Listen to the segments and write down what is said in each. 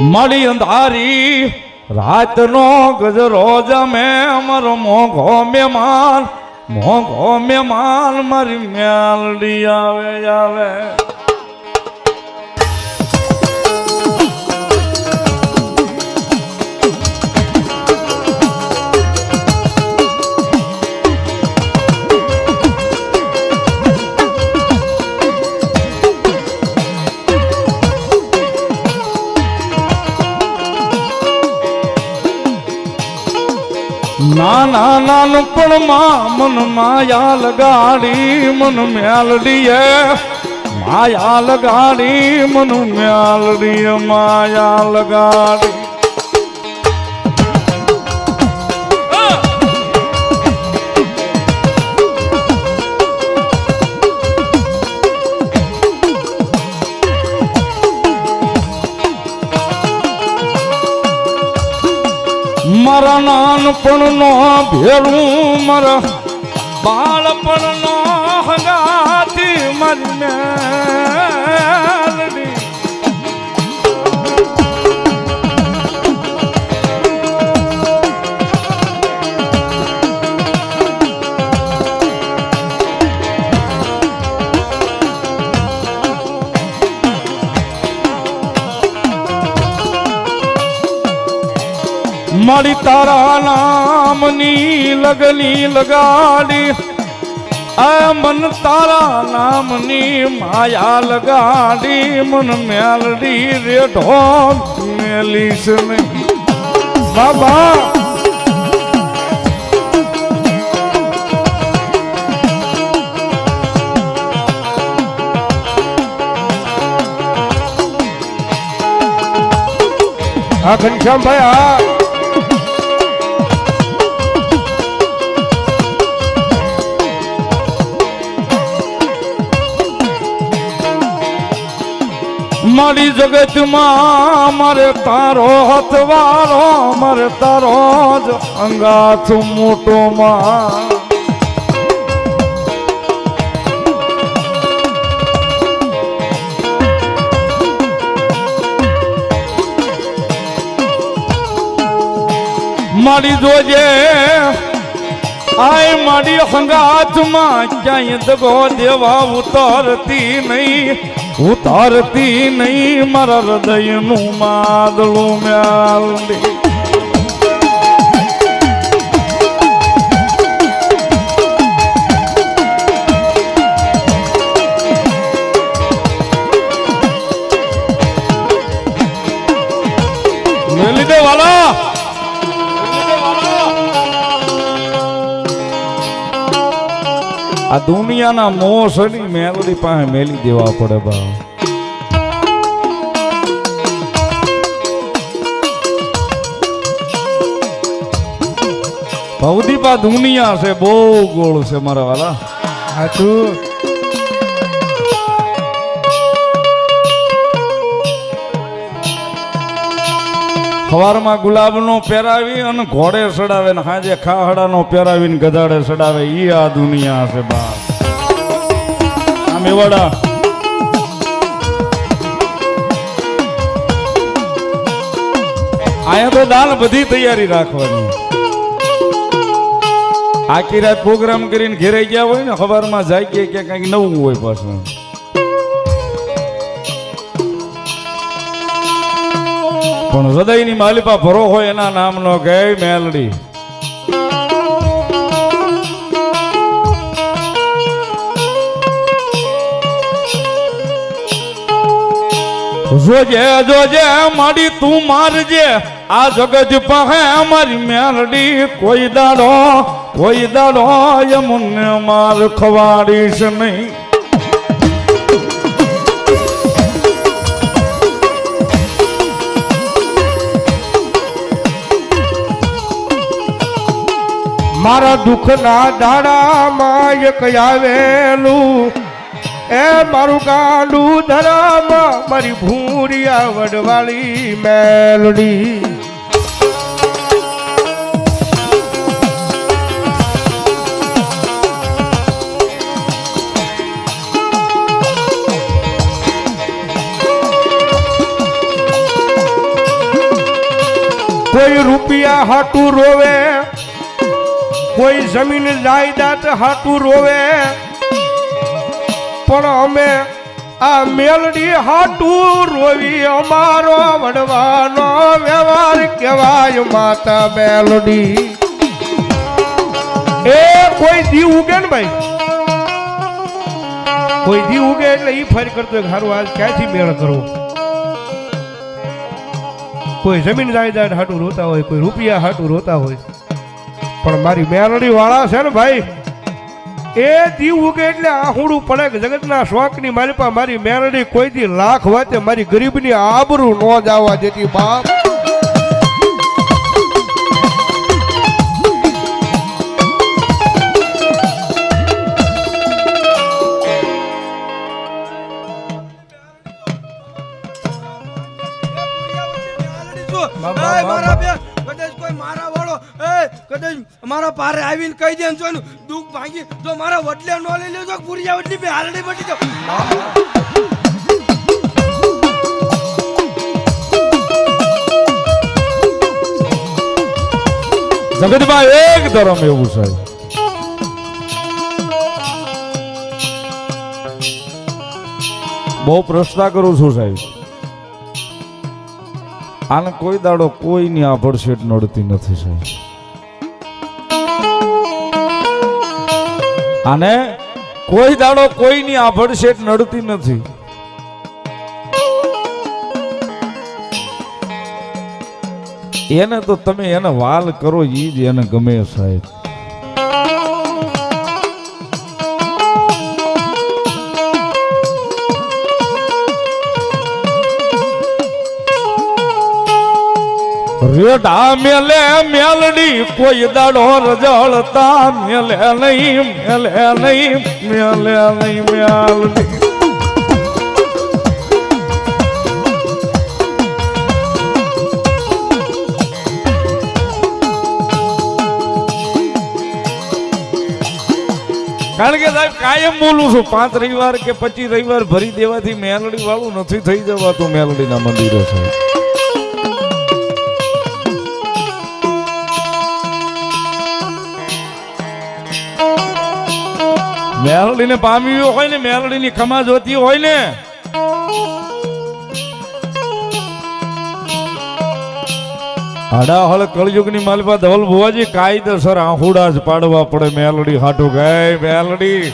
મળી અંધારી. રાતનો ગજરો જમે અમારો મોઘો મહેમાન મોઘો મહેમાન મારી મેલડી આવે આવે. નાના નાનપણમાં મન માયા લગાડી મન મ્યાલડીએ માયા લગાડી મન મ્યાલડીએ માયા લગાડી. મારા નાનપણનો ભેરું મારા બાળપણનો હગાથી મારી તારા નામની લગની લગાડી. આ મન તારા નામની માયા લગાડી. મન મેલડી રેઢો મેલીશ નહીં. બાબા. આ ઘનશ્યામભાઈ હા મારી જગતમાં મારે તારો હથવારો મારે તારો જ અંગાથ મોટો માં. મારી જોજે આય મારી હંગાથમાં ક્યાંય દગો દેવા ઉતારતી નહીં. ઉતારતી નહીં મારા હૃદયનું માદળું મ્યાલડી આ દુનિયાના મોહ સડી મેલડી પાસે મેલી દેવા પડે બા. ભવદીપા દુનિયા છે, બહુ ગોળ છે મારા વાલા. સાચું સવારમાં ગુલાબનો પહેરાવી અને ઘોડે ચડાવે ને હાજે ખાહડાનો પહેરાવીને ગધાડે ચડાવે ઈ આ દુનિયા છે બા આ મેવાડા અહીંયા તો દાલ બધી તૈયારી રાખવાની. આખી રાત પ્રોગ્રામ કરીને ઘેરાઈ ગયા હોય ને ખબરમાં જાય કે કે કંઈક નવું હોય પાછું. પણ હૃદયની માલિપા ભરો હોય એના નામનો ગઈ મેલડી. જોજે જોજે મારી તું મારજે. આ જગત પાસે મારી મેલડી કોઈ દાડો કોઈ દાડો યમુને માર ખવાડીશ નહીં. મારા દુઃખના દાડામાં એક આવેલું, એ મારું ગાંડું ધરામ મારી ભૂરિયા વડવાળી મેલડી. કોઈ રૂપિયા હાટું રોવે કોઈ જમીન જાયદાદ હાટું રોવે. પણ અમે આ મેલડી હાટું રોવી અમારો વડવાનો વ્યવહાર કહેવાય માતા મેલડી. એ કોઈ દી ઉગે ને ભાઈ? કોઈ દી ઉગે એટલે એ ફરી કરતો હારું આજ ક્યાંથી મેળ કરવો? કોઈ જમીન જાયદાદ હાટું રોતા હોય, કોઈ રૂપિયા હાટું રોતા હોય. પણ મારી મેલડી વાળા છે ને ભાઈ, એ દીવ ઉગે એટલે આહુડું પડે કે જગતના શોખની માલિપા મારી મેલડી કોઈ દી લાખ વાતે મારી ગરીબની આબરૂ ન જવા દેતી બાપ. મારા એ, કદાચ મારા પારે આવીને કહી દે જો દુઃખ ભાંગી તો મારા વડલે નો લઈ લેજો પુરિયા વડલી બે હાલડી બટી જાવ જગતમાં એક ધર્મ એવું છે. બહુ પ્રશ્ન કરું છું સાહેબ. આને કોઈ દાડો કોઈની આભડશેટ નડતી નથી સાહેબ. આને કોઈ દાડો કોઈની આભડશેટ નડતી નથી. એને તો તમે એને વાલ કરો એ જ એને ગમે સાહેબ. રેઢા મેલે, મેલડી કોઈ દાડો રજળતા મેલે નહીં મેલે નહીં મેલે નહીં, મેલડી. કારણ કે સાહેબ, કાયમ બોલું છું, પાંચ રવિવાર કે પચીસ રવિવાર ભરી દેવાથી મેલડી વાળું નથી થઈ જવાતું, મેલડીના મંદિરો છે મેલડીને પામી હોય ને મેલડીની ખમા જોતી હોય ને. હડાહળ કળયુગની માલિપા ધવલ ભુવાજી, કાયદેસર આહુડા જ પાડવા પડે મેલડી હાટું. ગઈ મેલડી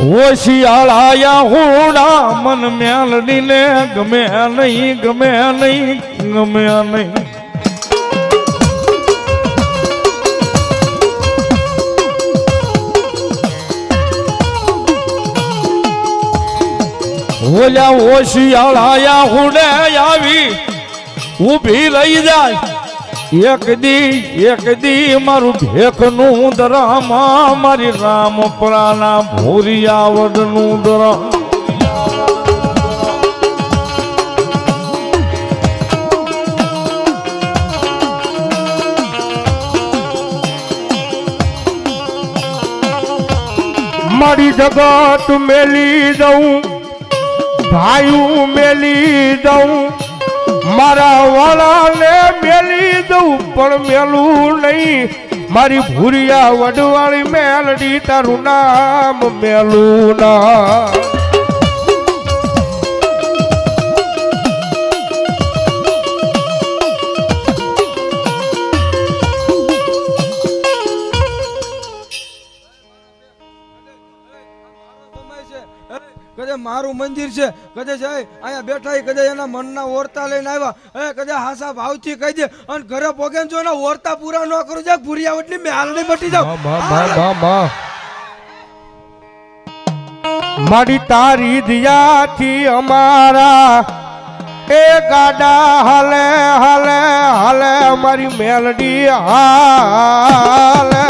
ઓશિયાળાયા હુડા મન મેલડીને ગમે નહીં ગમે નહીં ગમે નહીં. ઓલા ઓશિયાળાયા હુડે આવી ઊભી રહી જાય. એક દી એક દી મારું ભેખનું દરામા મારી રામ પરાના ભૂરિયાવડનું દરા મારી જગત મેલી દઉં ભાઈ મેલી દઉં. મારા વાળાને મેલી દઉં, પણ મેલું નહીં. મારી ભૂરિયા વડવાળી મેલડી તારું નામ મેલું ના. મારું મંદિર છે. કદાચ અહીંયા બેઠા એ કદાચ એના મનના ઓરતા લઈને આવ્યા. એ કદાચ હાસા ભાવથી કહી દે. અને ઘરે પોગે જો એના ઓરતા પૂરા ન કરું જાય ભૂરિયા વડલી મેં હાલડી બટી જાવ મા, મા, મા, મા. મારી તારી દિયાથી અમારા એ ગાડા હાલે હાલે હાલે મારી મેલડી હાલે.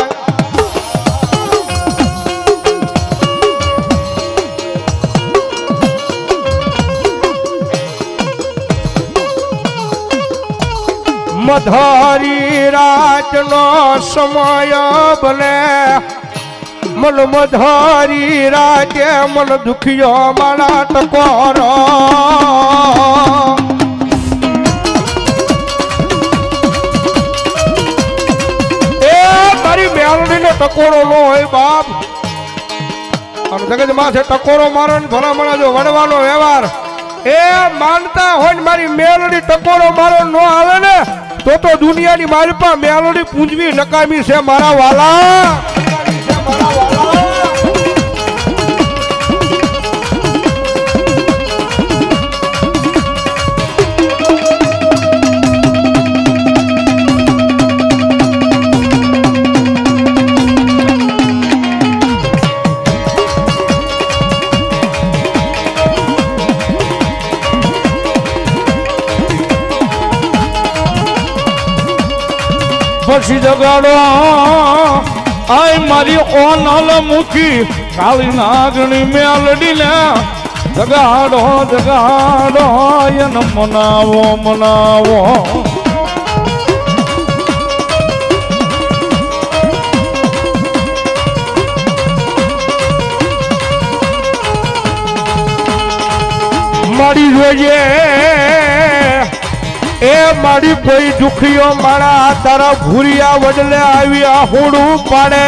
મધારી રાતનો સમય બને મન મધારી રાતે મન દુખિયો મારા ટકોરો. એ મારી મેલડીનો ટકોરો નો હોય બાપ. અને જગત માથે ટકોરો મારો ને ભલામણા જો વડવાનો વ્યવહાર. એ માનતા હોય ને મારી મેલડી ટકોરો મારો ન આવે ને તો તો દુનિયાની મારી પાસે મેલડી પૂંજવી નકામી છે મારા વાલા. પછી જગાડો. આય મારી ઓનલ મૂકી કાળી નાગણી મેલડી ને જગાડો જગાડો, એને મનાવો મનાવો. મારી જોઈએ. એ મારી કોઈ દુખીઓ મારા તારા ભૂરિયા વડલે આવી આહુડું પાડે.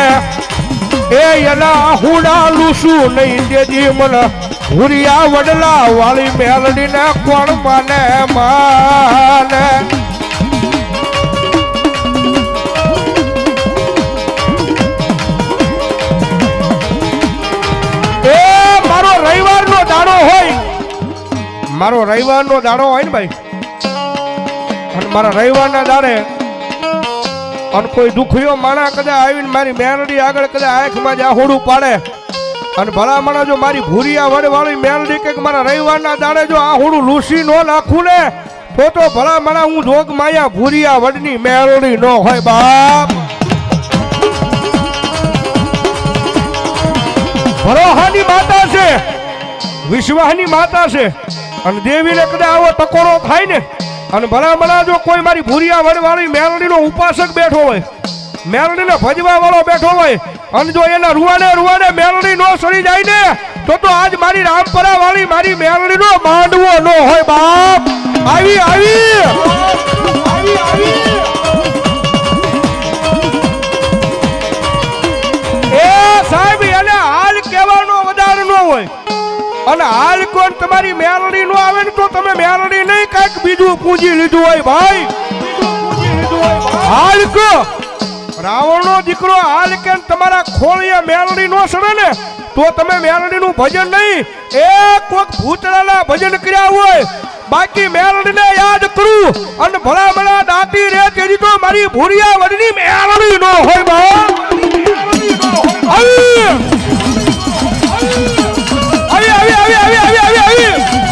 એ એના આહુડા લૂસું નહીં દેજી મને. ભૂરિયા વડલા વાળી મેલડીને કોણ માને માને. મારો રવિવારનો દાડો હોય. મારો રવિવારનો દાડો હોય ને ભાઈ? અને મારા રવિવારના દાડે અને કોઈ દુખ્યો માણા કદાચ આવીને મારી મેરડી આગળ કદાચ આંખમાં જ આહોડું પાડે. અને ભલા માણા જો મારી ભૂરિયા વડવાળી મેરડી કે મારા રવિવારના દાડે જો આહોડું લૂસી નો નાખું ને, તો તો ભલામાણા હું જોગ માયા ભૂરિયા વડની મેરડી નો હોય બાપ. ભરોહાની માતા છે, વિશ્વાહની માતા છે, અને દેવીને કદાચ આવો ટકોરો થાય ને અને ભલામણા જો કોઈ મારી ભૂરિયા વડવાળી મેલડીનો ઉપાસક બેઠો હોય, મેલડીને ભજવા વાળો બેઠો હોય, અને જો એના રૂવાને રૂવાને મેલડી નો સડી જાય ને, તો તો આજ મારી રામપરા વાળી મારી મેલડીનો માંડવો નો હોય બાપ. આવી આવી. આવી આવી. એ સાહેબ, એને હાલ કહેવાનો વધારે ન હોય. અને હાલ કોણ તમારી મેલડી નો આવે ને તો તમે મેલડી નહીં કાંઈક બીજું પૂજી લીધું હોય ભાઈ. હાલ કો. રાવણનો દીકરો હાલ કે તમારા ખોળિયા મેલડી નો સડે ને? તો તમે મેલડીનું ભજન નહીં એ કોક ભૂતળાના ભજન કર્યા હોય. બાકી મેલડીને યાદ કરું અને ભલા ભલા દાટી રે તેની તો મારી ભૂરિયા વડની મેળડી નો હોય બા. આવી આવી આવી આવી આવી આવી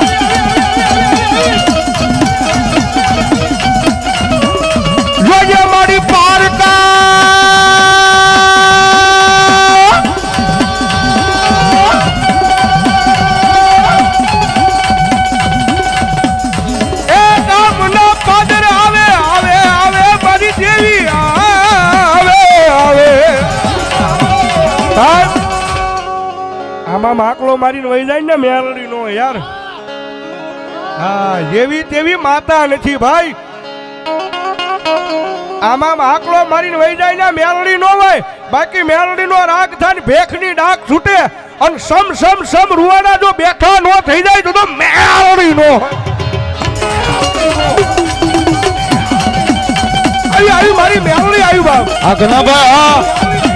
આમાં મારીને વહી જાય ને મેરડી નો યાર. હા, જેવી તેવી માતા નથી ભાઈ. આમાં માકલો મારીને વહી જાય ને મેરડી નો હોય. બાકી મેરડી નો રાગ થાય ભેખની ડાક છૂટે અને સમ સમ સમ રૂવાડા જો બેઠા નો થઈ જાય તો મેલડી નો આવી મારી મેરડી આવ્યું બાપ. આ ઘનાભાઈ હા.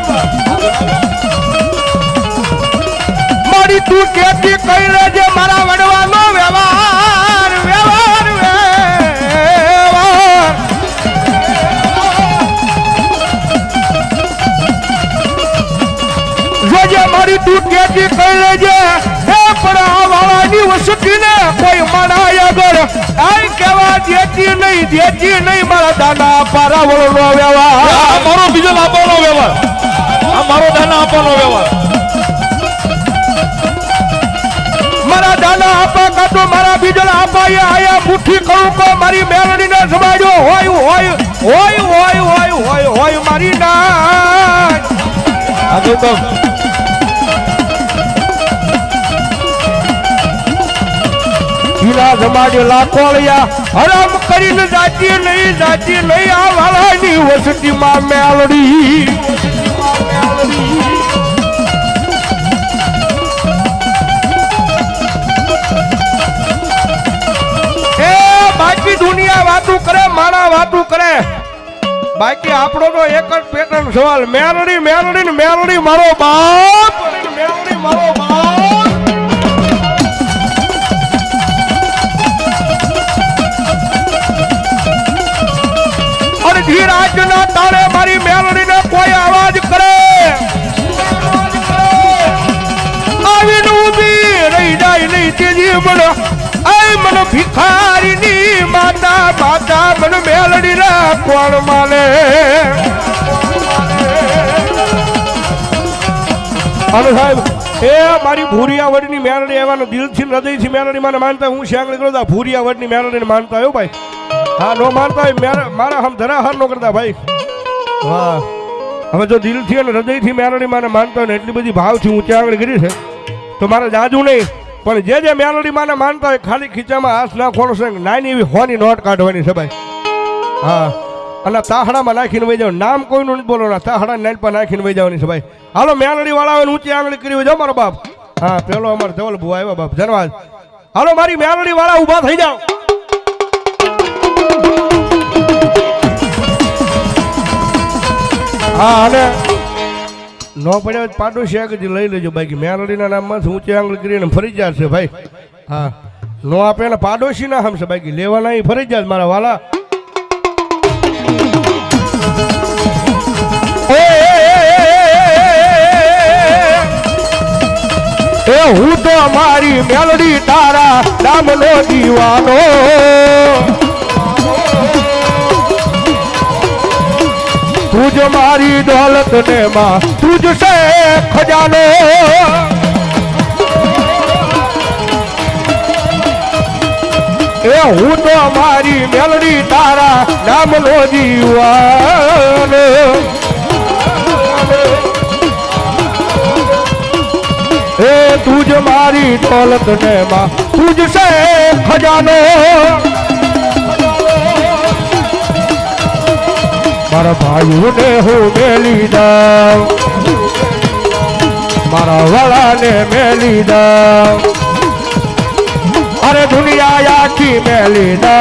મારી તું કેતી કઈ લેજે મારા વડવાનો વ્યવહાર વ્યવહાર વ્યવહાર. જોજે મારી તું કેતી કઈ લેજે હે પણ આ વાળાની વસતીને કોઈ માણા આગળ. આઈ કેવા દેતી નહીં દેતી નહીં મારા દાદા પારાવળનો આ વ્યવહાર મારો બીજો આપવાનો વ્યવહાર. આ મારો દાના આપવાનો વ્યવહાર. ના આપા કા તો મારા બીજળ આપા એ આયા મુઠ્ઠી કહું કો મારી મેલડી ને સમાડ્યો હોય હોય હોય હોય હોય હોય હોય, મારી ના આગળ તો હીરા જમાડ્યો લાખોળિયા હરામ કરીને જાતી નહીં જાતી નહીં. આ વાળાની વસતીમાં મેલડી દુનિયા વાતું કરે, માણા વાતું કરે. બાકી આપણો તો એક જ પેટર્ન સવાલ, મેરડી મેરડી ને મેલડી મારો બાપ. મેરડી મારો બાપ. અને ધીરાજ તારે મારી મેલડી ને કોઈ અવાજ કરે. આવીને ઊભી રહી જાય નહીં, તેજી મને આય મને ભિખારીની માતા માતા મને મેલડી ના કોણ માને હાલો સાહેબ, એ મારી ભૂરિયા વડની મેલડી, એવાનો દિલથી હૃદયથી મેલડી મને માનતા હું શ્યાંગળી કરું છું? ભૂરિયા વડની મેલડીને માનતા હોય ભાઈ. હા, નો માનતા હોય મેર- મારા હમ ધરા હાર નો કરતા, ભાઈ. વાહ હવે જો દિલથી અને હૃદયથી મેલડી માને માનતા હોય ને, એટલી બધી ભાવથી ઊંચા આગળ કરી છે, તો મારે જાજુ નહીં. પણ જે જે મેલોડી માને માનતા હોય, ખાલી ખીચામાં હાથ નાખવાનો છે નાની એવી હોની નોટ કાઢવાની છે ભાઈ. હા. અને તાહડામાં નાખીને વહી જાવ નામ કોઈનું નથી બોલવાના. તાહડા નાઈલ પર નાખીને વહી જવાની છે ભાઈ. હાલો મેલડી વાળા આવે ઊંચી આંગળી કરી જાઓ, મારો બાપ. હા, પેલો અમારો ધવલ ભુવા આવ્યો, બાપ. ધનવાદ હાલો, મારી મેલડી વાળા ઊભા થઈ જાઓ. હા, અને નો પડ્યા પાડો પાડોશી જ લઈ લેજો બાકી મેલડીના નામમાં ઊંચી આંગળી કરીને ફરજિયાત છે ભાઈ હા નો આપે ને પાડોશી ના હમશે બાકી લેવાના એ જાય મારા વાલા એ હું તો મારી મેલડી તારા નામનો દીવાનો તુજ મારી દોલત ને માં તુજ છે ખજાનો. એ હું તો મારી મેલડી તારા નામનો દીવાનો. એ તુજ મારી દોલત ને માં તુજ છે ખજાનો. મારા ભાઈઓને હું મેલી દઉં. મારા વાળાને મેલી દઉં. અરે દુનિયા આખી મેલી દઉં.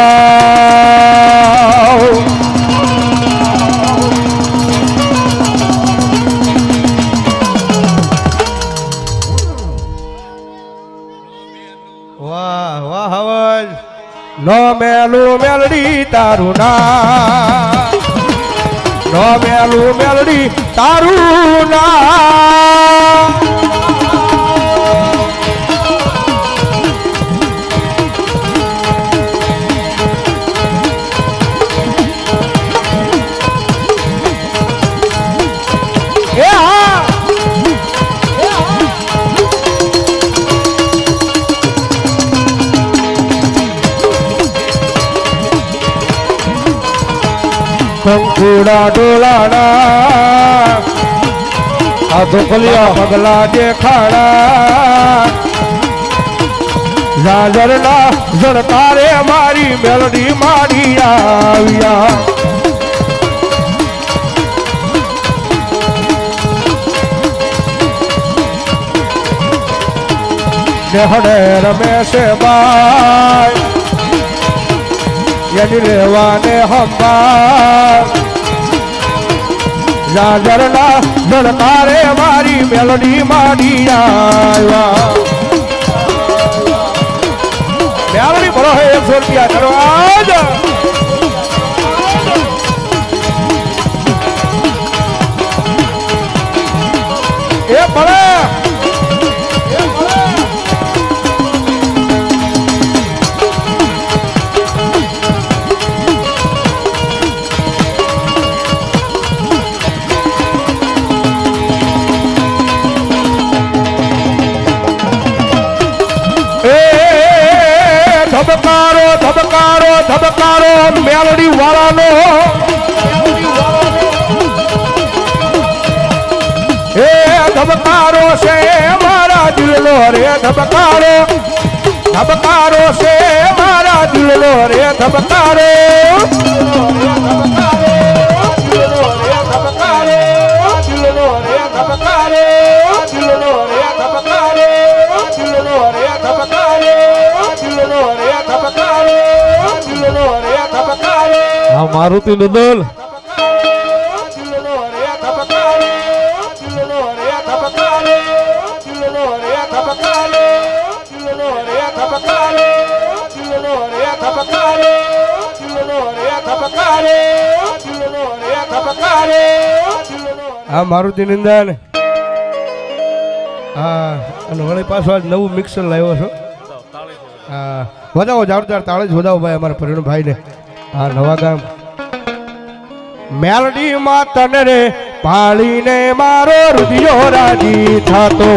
વાહ વાહ હવજ નો મેલું મેલડી તારું ના નો મેલું મેલડી તારું ના કંકુડા ડોલાડા આ ધોકલિયા પગલા દેખાડા ઝાઝરના ઝડકારે મારી મેલડી મારી આવ્યા. હડે રમેશે બાય, એની લેવાને હંબાર જાજરના જળકારે મારી મેલડી માડી આવ્યા મેલડી ભરો હે એકસો રૂપિયા દરવાજ એ ભલે. ધબકારો ધબકારો ધબકારો મેલડી વાળાનો. હે, ધબકારો છે મારા દિલનો રે, ધબકારો. ધબકારો છે મારા દિલનો રે, ધબકારો. આ મારુતિ નુદલ આ મારુતિ નિંદન. હા, અને વળી પાછો આજ નવું મિક્સર લાવ્યો છો. હા, વધાવો જોરદાર તાળે જ વધાવો ભાઈ અમારા પરિણભાઈ ભાઈને હા, નવા ગામ. મેલડી માં તને રે પાળીને મારો રુધિયો રાજી થતો.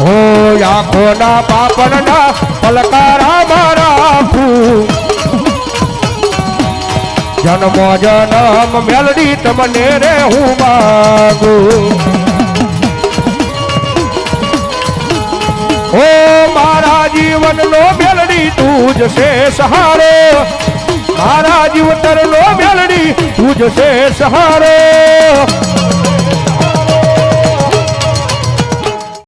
હો આખો ના પાપડ ના પલકારા મારા જન્મ જન્મ મેલડી તમને રે હું માગુ. ઓ મારા જીવનનો મેલડી તું જ છે સહારો મારા જીવતરનો મેલડી તું જ છે સહારો